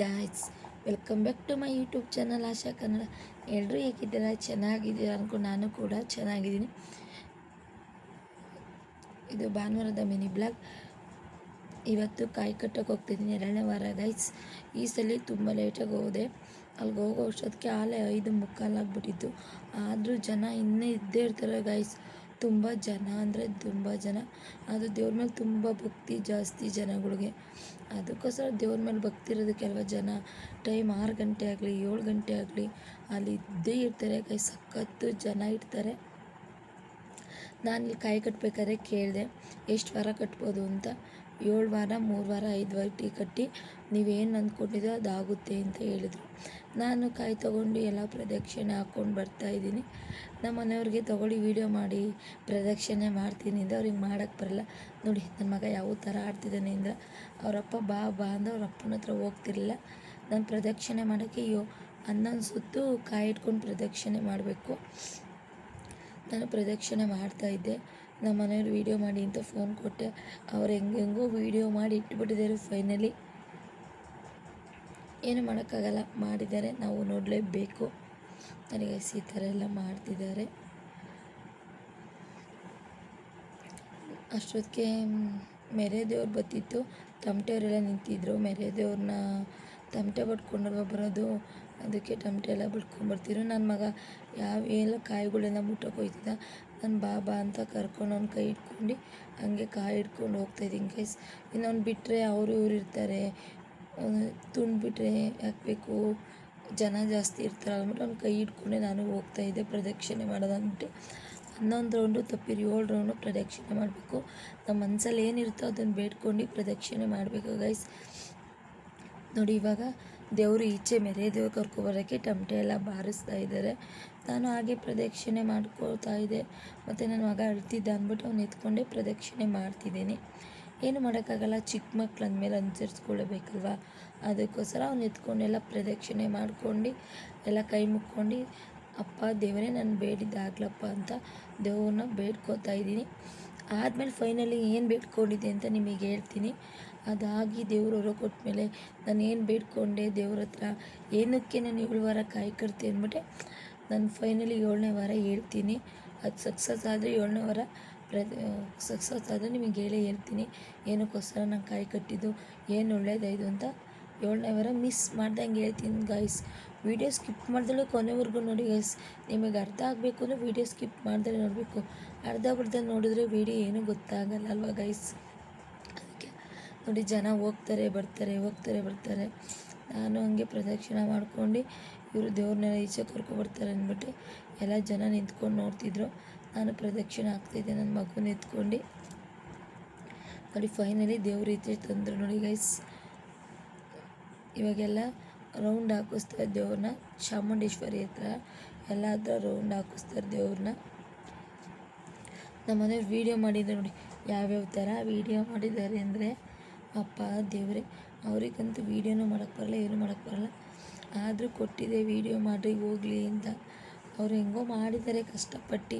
Guys welcome back to my YouTube channel Asha Kannada ಎಲ್ಲರೂ ಹೇಗಿದ್ದೀರಾ? ಚೆನ್ನಾಗಿದ್ದೀರಾ ಅನ್ಕೊಂಡು ನಾನು ಕೂಡ ಚೆನ್ನಾಗಿದ್ದೀನಿ. ಇದು ಭಾನುವಾರದ ಮಿನಿ ಬ್ಲಾಗ್. ಇವತ್ತು ಕಾಯಿ ಕಟ್ಟಕ್ಕೆ ಹೋಗ್ತಿದ್ದೀನಿ ಎರಡನೇ ವಾರ ಗೈಸ್ ಈ ಸಲ ತುಂಬ ಲೇಟಾಗಿ ಹೋದೆ. ಅಲ್ಲಿಗೆ ಹೋಗೋ ಅಷ್ಟೊತ್ತಿಗೆ ಆಲೆ ಐದು ಮುಕ್ಕಾಲಾಗ್ಬಿಟ್ಟಿತ್ತು ಆದರೂ ಜನ ಇನ್ನೂ ಇದ್ದೇ ಇರ್ತಾರೆ ಗೈಸ್ ತುಂಬ ಜನ ಅಂದರೆ ತುಂಬ ಜನ. ಅದು ದೇವ್ರ ಮೇಲೆ ತುಂಬ ಭಕ್ತಿ ಜಾಸ್ತಿ ಜನಗಳಿಗೆ. ಅದಕ್ಕೋಸ್ಕರ ದೇವ್ರ ಮೇಲೆ ಭಕ್ತಿ ಇರೋದಕ್ಕೆ ಅಲ್ವ ಜನ. ಟೈಮ್ ಆರು ಗಂಟೆ ಆಗಲಿ, ಏಳು ಗಂಟೆ ಆಗಲಿ, ಅಲ್ಲಿ ಇದ್ದೇ ಇರ್ತಾರೆ, ಕೈ ಸಖತ್ತು ಜನ ಇರ್ತಾರೆ. ನಾನು ಇಲ್ಲಿ ಕಾಯಿ ಕಟ್ಟಬೇಕಾದ್ರೆ ಕೇಳಿದೆ, ಎಷ್ಟು ವಾರ ಕಟ್ಬೋದು ಅಂತ. ಏಳು ವಾರ, ಮೂರು ವಾರ, ಐದು ವಾರ ಟೀ ಕಟ್ಟಿ ನೀವೇನು ಅಂದ್ಕೊಂಡಿದ್ದೋ ಅದಾಗುತ್ತೆ ಅಂತ ಹೇಳಿದರು. ನಾನು ಕಾಯಿ ತೊಗೊಂಡು ಎಲ್ಲ ಪ್ರದಕ್ಷಿಣೆ ಹಾಕ್ಕೊಂಡು ಬರ್ತಾಯಿದ್ದೀನಿ ನಮ್ಮ ಮನೆಯವ್ರಿಗೆ ತೊಗೊಳ್ಳಿ, ವೀಡಿಯೋ ಮಾಡಿ, ಪ್ರದಕ್ಷಿಣೆ ಮಾಡ್ತೀನಿ ಅಂತ ಅವ್ರಿಗೆ ಮಾಡೋಕ್ಕೆ ಬರಲ್ಲ. ನೋಡಿ ನನ್ನ ಮಗ ಯಾವ ಥರ ಆಡ್ತಿದ್ದಾನೆ ಅಂದ್ರೆ ಅವರಪ್ಪ ಬಾ ಬಾ ಅಂದ್ರೆ ಅವ್ರ ಅಪ್ಪನ ಹತ್ರ ಹೋಗ್ತಿರಲಿಲ್ಲ. ನಾನು ಪ್ರದಕ್ಷಿಣೆ ಮಾಡೋಕ್ಕೆ ಅಯ್ಯೋ ಹನ್ನೊಂದು ಸುತ್ತು ಕಾಯಿ ಇಟ್ಕೊಂಡು ಪ್ರದಕ್ಷಿಣೆ ಮಾಡಬೇಕು. ನಾನು ಪ್ರದಕ್ಷಿಣೆ ಮಾಡ್ತಾಯಿದ್ದೆ ನಮ್ಮ ಮನೆಯವ್ರು ವೀಡಿಯೋ ಮಾಡಿ ಅಂತ ಫೋನ್ ಕೊಟ್ಟೆ. ಅವ್ರು ಹೆಂಗೆ, ಹೆಂಗೋ ವೀಡಿಯೋ ಮಾಡಿ ಇಟ್ಬಿಟ್ಟಿದ್ದಾರೆ ಫೈನಲಿ ಏನು ಮಾಡೋಕ್ಕಾಗಲ್ಲ, ಮಾಡಿದ್ದಾರೆ, ನಾವು ನೋಡಲೇಬೇಕು. ನನಗೆ ಈ ಥರ ಎಲ್ಲ ಮಾಡ್ತಿದ್ದಾರೆ. ಅಷ್ಟೊತ್ತಿಗೆ ಮೆರೆ ದೇವ್ರು ಬತ್ತಿತ್ತು ತಮಟೆಯವರೆಲ್ಲ ನಿಂತಿದ್ರು. ಮೆರೆ ದೇವ್ರನ್ನ ತಮಟೆ ಬಡ್ಕೊಂಡಲ್ವ ಬರೋದು? ಅದಕ್ಕೆ ತಮಟೆ ಎಲ್ಲ ಬಿಡ್ಕೊಂಬರ್ತಿದ್ರು ನನ್ನ ಮಗ ಯಾವ, ಎಲ್ಲ ಕಾಯಿಗಳೆಲ್ಲ ಮುಟ್ಟಕ್ಕೆ ಹೋಯ್ತಿದ್ದ. ನಾನು ಬಾ ಬಾ ಅಂತ ಕರ್ಕೊಂಡು ಅವ್ನ ಕೈ ಹಿಡ್ಕೊಂಡು ಹಂಗೆ ಕಾಯಿ ಹಿಡ್ಕೊಂಡು ಹೋಗ್ತಾಯಿದ್ದೀನಿ ಗೈಸ್ ಇನ್ನೊಂದು ಬಿಟ್ಟರೆ ಅವರು ಇವ್ರು ಇರ್ತಾರೆ. ತುಂಡು ಬಿಟ್ಟರೆ ಹಾಕಬೇಕು ಜನ ಜಾಸ್ತಿ ಇರ್ತಾರೆ ಅಂದ್ಬಿಟ್ಟು ಅವ್ನು ಕೈ ಹಿಡ್ಕೊಂಡೆ ನಾನು ಹೋಗ್ತಾಯಿದ್ದೆ ಪ್ರದಕ್ಷಿಣೆ ಮಾಡೋದಂದ್ಬಿಟ್ಟು ಹನ್ನೊಂದು ರೌಂಡು ತಪ್ಪಿರಿ ಏಳು ರೌಂಡು ಪ್ರದಕ್ಷಿಣೆ ಮಾಡಬೇಕು. ನಮ್ಮ ಮನಸ್ಸಲ್ಲಿ ಏನಿರುತ್ತೋ ಅದನ್ನು ಬೇಡ್ಕೊಂಡು ಪ್ರದಕ್ಷಿಣೆ ಮಾಡಬೇಕು ಗೈಸ್ ನೋಡಿ ಇವಾಗ ದೇವರು ಈಚೆ ಮೆರೆ ದೇವ್ರು ಕರ್ಕೊಬರೋಕ್ಕೆ ಟಮಟೆ ಎಲ್ಲ ಬಾರಿಸ್ತಾ ಇದ್ದಾರೆ. ನಾನು ಹಾಗೆ ಪ್ರದಕ್ಷಿಣೆ ಮಾಡ್ಕೊಳ್ತಾ ಇದ್ದೆ ಮತ್ತು ನನ್ನ ಮಗ ಅಳ್ತಿದ್ದ ಅಂದ್ಬಿಟ್ಟು ಅವ್ನು ಎತ್ಕೊಂಡೆ ಪ್ರದಕ್ಷಿಣೆ ಮಾಡ್ತಿದ್ದೀನಿ. ಏನು ಮಾಡೋಕ್ಕಾಗಲ್ಲ, ಚಿಕ್ಕ ಮಕ್ಳು ಅಂದಮೇಲೆ ಅನುಸರಿಸ್ಕೊಳ್ಳೇಬೇಕಲ್ವ ಅದಕ್ಕೋಸ್ಕರ ಅವ್ನು ಎತ್ಕೊಂಡೆಲ್ಲ ಪ್ರದಕ್ಷಿಣೆ ಮಾಡ್ಕೊಂಡು, ಎಲ್ಲ ಕೈ ಮುಕ್ಕೊಂಡು, ಅಪ್ಪ, ದೇವರೇ, ನಾನು ಬೇಡಿದ್ದಾಗ್ಲಪ್ಪ ಅಂತ ದೇವ್ರನ್ನ ಬೇಡ್ಕೋತಾ ಇದ್ದೀನಿ. ಆದಮೇಲೆ ಫೈನಲಿ ಏನು ಬೇಡ್ಕೊಂಡಿದ್ದೆ ಅಂತ ನಿಮಗೆ ಹೇಳ್ತೀನಿ. ಅದಾಗಿ ದೇವ್ರ ಹೊರ ಕೊಟ್ಮೇಲೆ ನಾನು ಏನು ಬೇಡ್ಕೊಂಡೆ ದೇವ್ರ ಹತ್ರ? ಏನಕ್ಕೆ ನಾನು ಏಳು ವಾರ ಕಾಯಿ ಕಟ್ತೆ ಅಂದ್ಬಿಟ್ಟೆ ನಾನು ಫೈನಲಿ ಏಳನೇ ವಾರ ಹೇಳ್ತೀನಿ. ಅದು ಸಕ್ಸಸ್ ಆದರೆ ಏಳನೇ ವಾರ ಪ್ರತಿ ಸಕ್ಸಸ್ ಆದರೆ ನಿಮಗೆ ಹೇಳೇ ಹೇಳ್ತೀನಿ. ಏನಕ್ಕೋಸ್ಕರ ನಾನು ಕಾಯಿ ಕಟ್ಟಿದ್ದು, ಏನು ಒಳ್ಳೇದಾಯಿತು ಅಂತ ಏಳನೇ ವಾರ ಮಿಸ್ ಮಾಡ್ದಂಗೆ ಹೇಳ್ತೀನಿ ಗಾಯ್ಸ್ ವೀಡಿಯೋ ಸ್ಕಿಪ್ ಮಾಡಿದ್ರೆ ಕೊನೆವರೆಗೂ ನೋಡಿ ಗೈಸ್ ನಿಮಗೆ ಅರ್ಧ ಆಗಬೇಕು ಅಂದರೆ ವೀಡಿಯೋ ಸ್ಕಿಪ್ ಮಾಡಿದ್ರೆ ನೋಡಬೇಕು. ಅರ್ಧ ಬರ್ಧ ನೋಡಿದ್ರೆ ವೀಡಿಯೋ ಏನೂ ಗೊತ್ತಾಗಲ್ಲ ಅಲ್ವಾ ಗೈಸ್ ಅದಕ್ಕೆ ನೋಡಿ ಜನ ಹೋಗ್ತಾರೆ, ಬರ್ತಾರೆ ಹೋಗ್ತಾರೆ, ಬರ್ತಾರೆ. ನಾನು ಹಂಗೆ ಪ್ರದಕ್ಷಿಣೆ ಮಾಡ್ಕೊಂಡು ಇವರು ದೇವ್ರನ್ನೆಲ್ಲ ಈಚೆ ಕರ್ಕೊಬರ್ತಾರೆ ಅಂದ್ಬಿಟ್ಟು ಎಲ್ಲ ಜನ ನಿಂತ್ಕೊಂಡು ನೋಡ್ತಿದ್ರು. ನಾನು ಪ್ರದಕ್ಷಿಣೆ ಆಗ್ತಾಯಿದ್ದೆ ನನ್ನ ಮಗು ನಿಂತ್ಕೊಂಡು. ನೋಡಿ ಫೈನಲಿ ದೇವ್ರ ಈಚೆ ತಂದರು. ನೋಡಿ ಗೈಸ್ ಇವಾಗೆಲ್ಲ ರೌಂಡ್ ಹಾಕಿಸ್ತಾರೆ ದೇವ್ರನ್ನ ಚಾಮುಂಡೇಶ್ವರಿ ಹತ್ರ ಎಲ್ಲ ಹತ್ರ ರೌಂಡ್ ಹಾಕಿಸ್ತಾರೆ ದೇವ್ರನ್ನ ನಮ್ಮ ಮನೆಯವ್ರು ವೀಡಿಯೋ ಮಾಡಿದ್ದೆ ನೋಡಿ, ಯಾವ್ಯಾವ ಥರ ವೀಡಿಯೋ ಮಾಡಿದ್ದಾರೆ ಅಂದರೆ, ಅಪ್ಪ, ದೇವರೇ, ಅವ್ರಿಗಂತೂ ವೀಡಿಯೋನೂ ಮಾಡೋಕ್ಕೆ ಬರಲ್ಲ, ಏನೂ ಮಾಡೋಕ್ಕೆ ಬರಲ್ಲ. ಆದರೂ ಕೊಟ್ಟಿದೆ ವೀಡಿಯೋ ಮಾಡಿ ಹೋಗಲಿ ಅಂತ. ಅವ್ರು ಹೆಂಗೋ ಮಾಡಿದ್ದಾರೆ ಕಷ್ಟಪಟ್ಟು.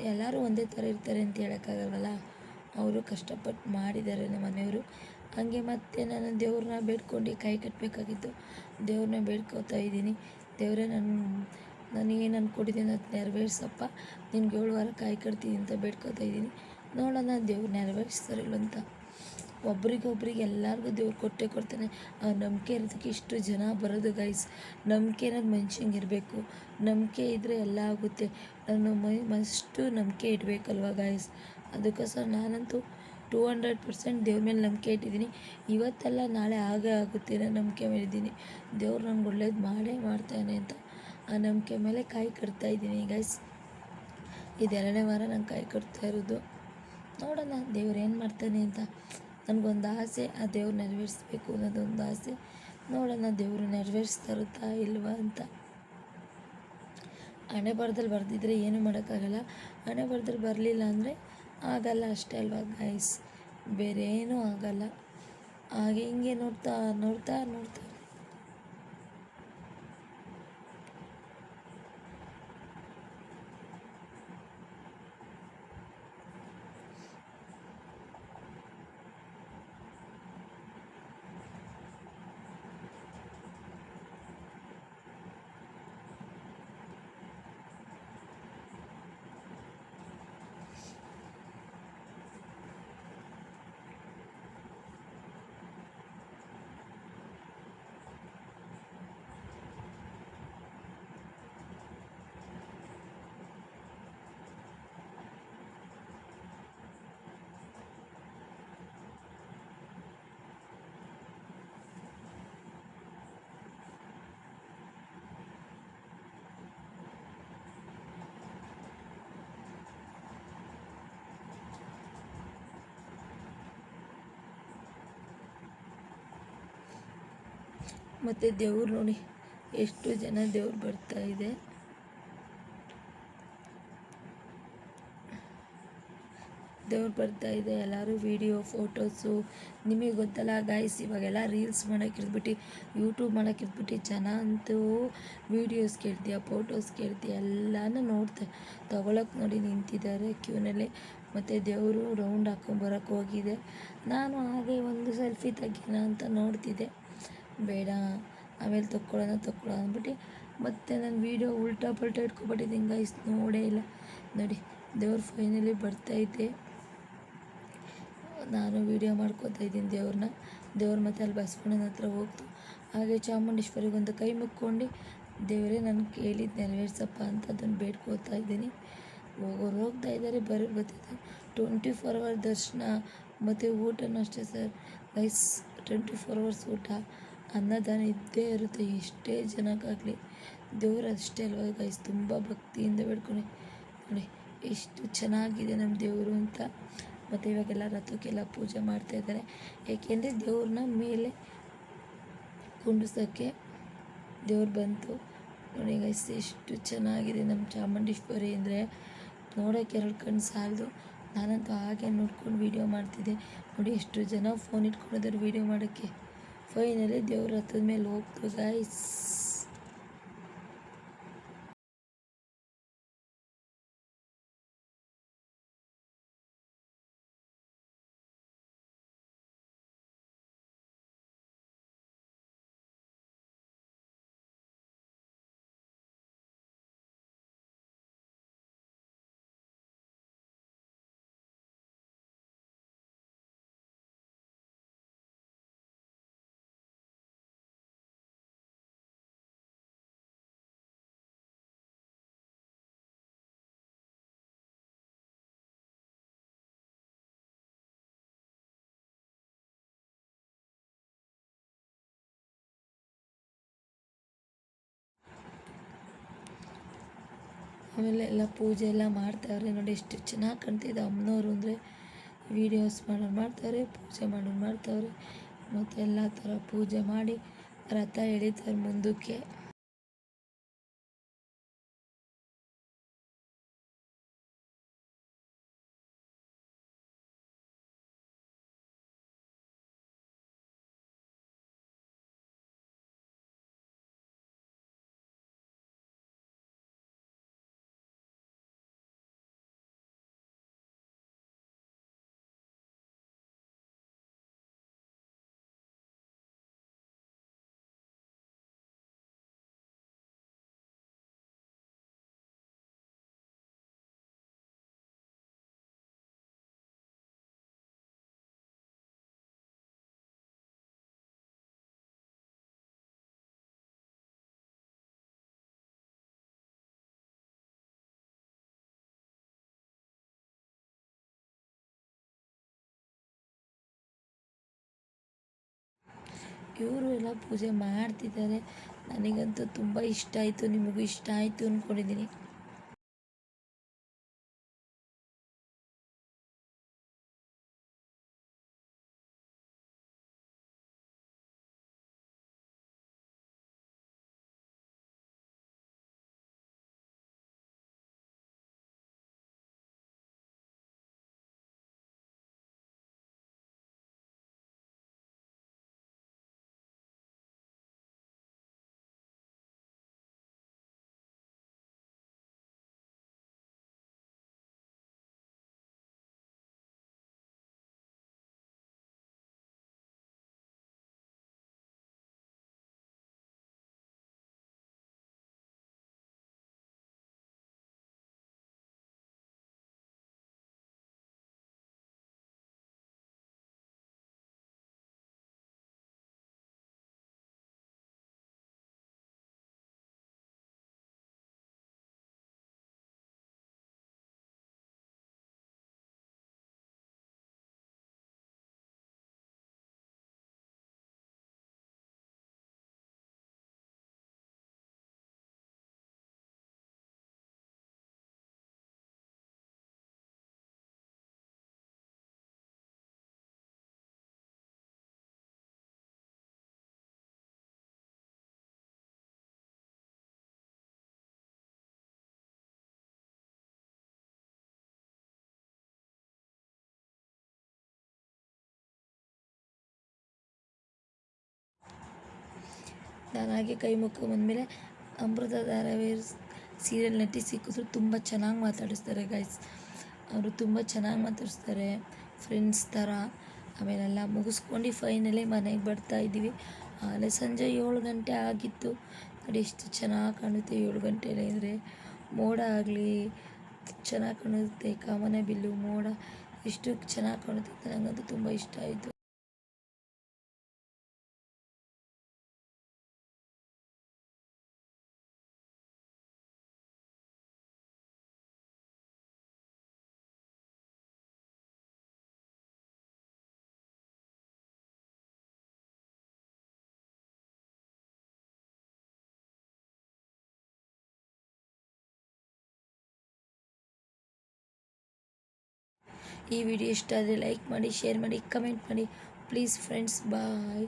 ಎಲ್ಲರೂ ಒಂದೇ ಥರ ಇರ್ತಾರೆ ಅಂತ ಹೇಳೋಕ್ಕಾಗಲ್ವಲ್ಲ? ಅವರು ಕಷ್ಟಪಟ್ಟು ಮಾಡಿದ್ದಾರೆ ನಮ್ಮ ಮನೆಯವರು. ಹಾಗೆ ಮತ್ತೆ ನಾನು ದೇವ್ರನ್ನ ಬೇಡ್ಕೊಂಡು ಕೈ ಕಟ್ಟಬೇಕಾಗಿತ್ತು ದೇವ್ರನ್ನ ಬೇಡ್ಕೋತಾ ಇದ್ದೀನಿ. ದೇವರೇ ನನ್ನ ನಾನು ಏನು ಅಂದ್ಕೊಂಡಿದ್ದೀನಿ ಅದು ನೆರವೇರ್ಸಪ್ಪ. ನಿನ್ಗೆ ಏಳು ವಾರ ಕಾಯಿ ಕಟ್ತೀನಿ ಅಂತ ಬೇಡ್ಕೋತಾ ಇದ್ದೀನಿ. ನೋಡೋಣ ದೇವ್ರು ನೆರವೇರಿಸ್ತಾರಿಲ್ಲ ಅಂತ ಒಬ್ರಿಗೊಬ್ರಿಗೆ ಎಲ್ಲರಿಗೂ ದೇವ್ರು ಕೊಟ್ಟೆ ಕೊಡ್ತಾನೆ. ಆ ನಂಬಿಕೆ ಇರೋದಕ್ಕೆ ಇಷ್ಟು ಜನ ಬರೋದು ಗೈಸ್ ನಂಬಿಕೆ ಅನ್ನೋದು ಮನುಷ್ಯಂಗೆ ಇರಬೇಕು. ನಂಬಿಕೆ ಇದ್ದರೆ ಎಲ್ಲ ಆಗುತ್ತೆ. ನಾನು ಮೈ, ಮಸ್ಟು ನಂಬಿಕೆ ಇಡಬೇಕಲ್ವ ಗೈಸ್ ಅದಕ್ಕೋಸ್ಕರ ನಾನಂತೂ ಟೂ ಹಂಡ್ರೆಡ್ ಪರ್ಸೆಂಟ್ ದೇವ್ರ ಮೇಲೆ ನಂಬಿಕೆ ಇಟ್ಟಿದ್ದೀನಿ. ಇವತ್ತೆಲ್ಲ ನಾಳೆ ಆಗೇ ಆಗುತ್ತೆ ನಾನು ನಂಬಿಕೆ ಮೇಲಿದ್ದೀನಿ ದೇವ್ರು ನಂಗೆ ಒಳ್ಳೇದು ಮಾಡೇ ಮಾಡ್ತಾನೆ ಅಂತ ಆ ನಂಬಿಕೆ ಮೇಲೆ ಕಾಯಿ ಕಟ್ತಾ ಇದ್ದೀನಿ ಗೈಸ್ ಇದೆರಡನೇ ವಾರ ನಾನು ಕಾಯಿ ಕಟ್ತಾ ಇರೋದು. ನೋಡೋಣ ದೇವ್ರು ಏನು ಮಾಡ್ತಾನೆ ಅಂತ. ನನಗೊಂದು ಆಸೆ, ಆ ದೇವ್ರು ನೆರವೇರಿಸ್ಬೇಕು ಅನ್ನೋದೊಂದು ಆಸೆ. ನೋಡೋಣ ದೇವರು ನೆರವೇರಿಸ್ತಾ ಇರುತ್ತಾ ಇಲ್ವಾ ಅಂತ. ಹಣೆ ಬರದಲ್ಲಿ ಬರೆದಿದ್ರೆ ಏನು ಮಾಡೋಕ್ಕಾಗಲ್ಲ. ಹಣೆ ಬರಲಿಲ್ಲ ಅಂದರೆ ಆಗಲ್ಲ ಅಷ್ಟೇ ಅಲ್ವಾ ಗೈಸ್ ಬೇರೆ ಏನೂ ಆಗಲ್ಲ. ಹಾಗೆ ಹಿಂಗೆ ನೋಡ್ತಾ ನೋಡ್ತಾ ನೋಡ್ತಾ. ಮತ್ತು ದೇವ್ರು ನೋಡಿ ಎಷ್ಟು ಜನ ದೇವ್ರು ಬರ್ತಾ ಇದೆ. ದೇವ್ರು ಬರ್ತಾ ಇದೆ, ಎಲ್ಲರೂ ವೀಡಿಯೋ ಫೋಟೋಸು ನಿಮಗೆ ಗೊತ್ತಲ್ಲ ಗಾಯ್ಸ್ ಇವಾಗೆಲ್ಲ ರೀಲ್ಸ್ ಮಾಡೋಕೆ ಇರ್ಬಿಟ್ಟು ಯೂಟ್ಯೂಬ್ ಮಾಡೋಕೆ ಇರ್ಬಿಟ್ಟು ಜನ ಅಂತೂ ವೀಡಿಯೋಸ್ ಕೇಳ್ತೀಯ ಫೋಟೋಸ್ ಕೇಳ್ತೀಯ, ಎಲ್ಲನೂ ನೋಡ್ತಾ ತೊಗೊಳಕ್ಕೆ ನೋಡಿ ನಿಂತಿದ್ದಾರೆ ಕ್ಯೂನಲ್ಲಿ ಮತ್ತು ದೇವರು ರೌಂಡ್ ಹಾಕೊಂಬರಕ್ಕೆ ಹೋಗಿದೆ. ನಾನು ಹಾಗೆ ಒಂದು ಸೆಲ್ಫಿ ತೆಗಿಯೋಣ ಅಂತ ನೋಡ್ತಿದ್ದೆ. ಬೇಡ, ಆಮೇಲೆ ತಕ್ಕೊಳ್ಳೋಣ ತಕ್ಕೊಳ್ಳೋಣ ಅಂದ್ಬಿಟ್ಟು ಮತ್ತು ನಾನು ವೀಡಿಯೋ ಉಲ್ಟಾ ಪಲ್ಟಾ ಇಟ್ಕೊಬಿಟ್ಟಿದ್ದೀನಿ ಗೈಸ್ ನೋಡೇ ಇಲ್ಲ. ನೋಡಿ, ದೇವ್ರು ಫೈನಲಿ ಬರ್ತೈತೆ. ನಾನು ವೀಡಿಯೋ ಮಾಡ್ಕೋತಾ ಇದ್ದೀನಿ ದೇವ್ರನ್ನ ದೇವ್ರ ಮತ್ತೆ ಅಲ್ಲಿ ಬಸವಣ್ಣನ ಹತ್ರ ಹೋಗ್ತು. ಹಾಗೆ ಚಾಮುಂಡೇಶ್ವರಿಗೊಂದು ಕೈ ಮುಕ್ಕೊಂಡು ದೇವರೇ ನಾನು ಕೇಳಿದ್ದು ನೆರವೇರ್ಸಪ್ಪ ಅಂತ ಅದನ್ನು ಬೇಡ್ಕೋತಾ ಇದ್ದೀನಿ. ಹೋಗೋರು ಹೋಗ್ತಾ ಇದ್ದಾರೆ ಬರೋರು ಬರ್ತಿದ್ದಾರೆ ಟ್ವೆಂಟಿ ಫೋರ್ ಅವರ್ ದರ್ಶನ, ಮತ್ತು ಊಟನೂ ಅಷ್ಟೇ sir rice twenty four hours ಊಟ. ಅನ್ನದಾನ ಇದ್ದೇ ಇರುತ್ತೆ. ಎಷ್ಟೇ ಜನಕ್ಕಾಗಲಿ. ದೇವ್ರು ಅಷ್ಟೇ ಅಲ್ವ? ಗೈಸ್ ತುಂಬ ಭಕ್ತಿಯಿಂದ ಬೇಡ್ಕೊಂಡು ನೋಡಿ, ಎಷ್ಟು ಚೆನ್ನಾಗಿದೆ ನಮ್ಮ ದೇವರು ಅಂತ. ಮತ್ತು ಇವಾಗೆಲ್ಲ ರಥಕ್ಕೆಲ್ಲ ಪೂಜೆ ಮಾಡ್ತಾ ಇದ್ದಾರೆ. ಏಕೆಂದರೆ ದೇವ್ರನ್ನ ಮೇಲೆ ಕುಂಡಿಸೋಕ್ಕೆ ದೇವ್ರು ಬಂತು. ನೋಡಿ ಗೈಸ್ ಎಷ್ಟು ಚೆನ್ನಾಗಿದೆ ನಮ್ಮ ಚಾಮುಂಡೇಶ್ವರಿ ಅಂದರೆ. ನೋಡೋಕ್ಕೆ ಎರಡು ಕಣ್ಣು ಸಾಲದು. ನಾನಂತೂ ಹಾಗೆ ನೋಡ್ಕೊಂಡು ವೀಡಿಯೋ ಮಾಡ್ತಿದ್ದೆ. ನೋಡಿ, ಎಷ್ಟು ಜನ ಫೋನ್ ಇಟ್ಕೊಂಡಿದ್ದಾರೆ ವೀಡಿಯೋ ಮಾಡೋಕ್ಕೆ. ಫೈನಲಿ ದೇವ್ರ ರಥದ ಮೇಲೆ ಹೋಗ್ತು ಗೈಸ್ ಆಮೇಲೆ ಎಲ್ಲ ಪೂಜೆ ಎಲ್ಲ ಮಾಡ್ತಾವ್ರೆ ನೋಡಿ ಎಷ್ಟು ಚೆನ್ನಾಗಿ ಕಾಣ್ತಿದೆ ಅಮ್ಮನವರು ಅಂದರೆ. ವೀಡಿಯೋಸ್ ಮಾಡೋರು ಮಾಡ್ತಾರೆ ಪೂಜೆ ಮಾಡೋರು ಮಾಡ್ತಾವ್ರೆ. ಮತ್ತು ಎಲ್ಲ ಥರ ಪೂಜೆ ಮಾಡಿ ರಥ ಎಳಿತಾರೆ ಮುಂದಕ್ಕೆ. ಇವರು ಎಲ್ಲ ಪೂಜೆ ಮಾಡ್ತಿದ್ದಾರೆ. ನನಗಂತೂ ತುಂಬ ಇಷ್ಟ ಆಯಿತು ನಿಮಗೂ ಇಷ್ಟ ಆಯಿತು ಅಂದ್ಕೊಂಡಿದ್ದೀನಿ ನಾನು ಹಾಗೆ ಕೈ ಮುಕ್ಕೊಂಡು ಬಂದಮೇಲೆ ಅಮೃತ ಧಾರಾವಾಹಿ ಸೀರಿಯಲ್ ನಟಿ ಸಿಕ್ಕಿದ್ರು ತುಂಬ ಚೆನ್ನಾಗಿ ಮಾತಾಡಿಸ್ತಾರೆ ಗೈಸ್ ಅವರು ತುಂಬ ಚೆನ್ನಾಗಿ ಮಾತಾಡಿಸ್ತಾರೆ ಫ್ರೆಂಡ್ಸ್ ಥರ ಆಮೇಲೆಲ್ಲ ಮುಗಿಸ್ಕೊಂಡು ಫೈನಲಿ ಮನೆಗೆ ಬರ್ತಾ ಇದ್ದೀವಿ. ಆಮೇಲೆ ಸಂಜೆ ಏಳು ಗಂಟೆ ಆಗಿತ್ತು. ನೋಡಿ, ಎಷ್ಟು ಚೆನ್ನಾಗಿ ಕಾಣುತ್ತೆ ಏಳು ಗಂಟೆಯಲ್ಲಿ ಅಂದರೆ ಮೋಡ ಆಗಲಿ, ಚೆನ್ನಾಗಿ ಕಾಣುತ್ತೆ ಕಾಮನೆ ಬಿಲ್ಲು, ಮೋಡ. ಎಷ್ಟು ಚೆನ್ನಾಗಿ ಕಾಣುತ್ತೆ ನನಗಂತೂ ತುಂಬ ಇಷ್ಟ ಆಯಿತು. ಈ ವಿಡಿಯೋ ಇಷ್ಟ ಆದರೆ ಲೈಕ್ ಮಾಡಿ ಶೇರ್ ಮಾಡಿ ಕಮೆಂಟ್ ಮಾಡಿ. Please friends bye